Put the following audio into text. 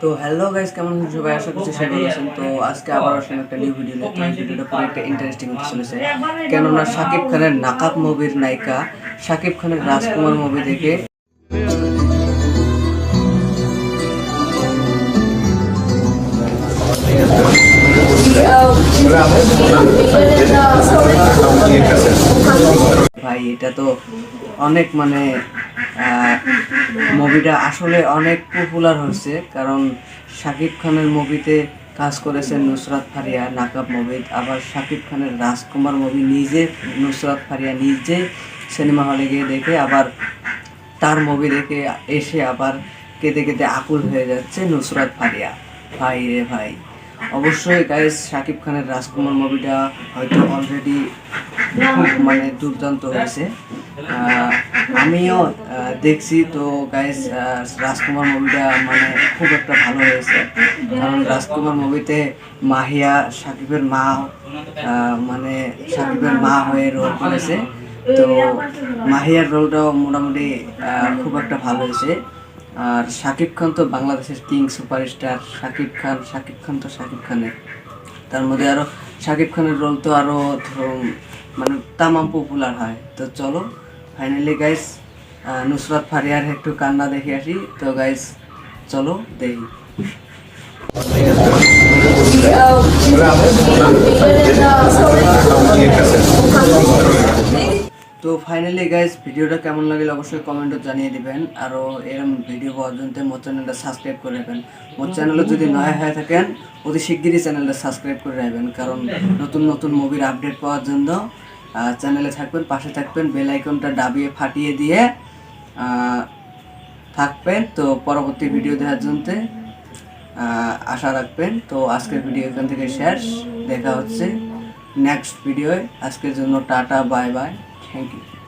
তো hello guys কেমন আছেন সবাই? আশা করছি সেটাই আছেন। তো আজকে আবার আসলে একটা নিউ ভিডিও নিয়ে এই ভিডিওটা খুব একটা ইন্টারেস্টিং হতে চলেছে। কেননা শাকিব খানের নাকাব মুভির নায়িকা, শাকিব খানের রাজকুমার মুভি দেখে ভাই, এটা তো অনেক মানে মুভিটা আসলে অনেক পপুলার হয়েছে। কারণ শাকিব খানের মুভিতে কাজ করেছেন নুসরাত ফারিয়া, নাকাব মুভি আবার শাকিব খানের রাজকুমার মুভি নিজে, নুসরাত ফারিয়া নিজে সিনেমা হলে গিয়ে দেখে আবার তার মুভি দেখে এসে আবার কেঁদে কেঁদে আকুল হয়ে যাচ্ছে নুসরাত ফারিয়া। ভাই রে ভাই। অবশ্যই গাইস শাকিব খানের রাজকুমার মুভিটা হয়তো অলরেডি মানে দুর্দান্ত হয়েছে। আমিও দেখছি তো গাইস রাজকুমার মুভিটা মানে খুব একটা ভালো হয়েছে। কারণ রাজকুমার মুভিতে মাহিয়া, সাকিবের মা মানে সাকিবের মা হয়ে রোল করেছে। তো মাহিয়ার রোলটাও মোটামুটি খুব একটা ভালো হয়েছে। আর শাকিব খান তো বাংলাদেশের কিং সুপারস্টার শাকিব খান শাকিব খান তো শাকিব খানের। তার মধ্যে আরও শাকিব খানের রোল তো আরও ধরুন মানে তামাম পপুলার হয়। তো চলো ফাইনালি গাইস নুসরাত ফারিয়ার একটু কান্না দেখে আসি। তো গাইস চলো দেখি তো ফাইনালি গাইজ ভিডিওটা কেমন লাগলে অবশ্যই কমেন্টে জানিয়ে দিবেন। আরও এরকম ভিডিও পাওয়ার জন্য মোট চ্যানেলটা সাবস্ক্রাইব করে রাখবেন। মোট চ্যানেলে যদি নয় হয়ে থাকেন, অতি শিগগিরই চ্যানেলটা সাবস্ক্রাইব করে রাখবেন। কারণ নতুন নতুন মুভির আপডেট পাওয়ার জন্য চ্যানেলে থাকবেন, পাশে থাকবেন বেল আইকনটা ডাবিয়ে ফাটিয়ে দিয়ে থাকবেন। তো পরবর্তী ভিডিও দেখার জন্য আশা রাখবেন। তো আজকের ভিডিও এখান থেকে শেষ। দেখা হচ্ছে নেক্সট ভিডিওয় আজকের জন্য ta ta bye bye thank you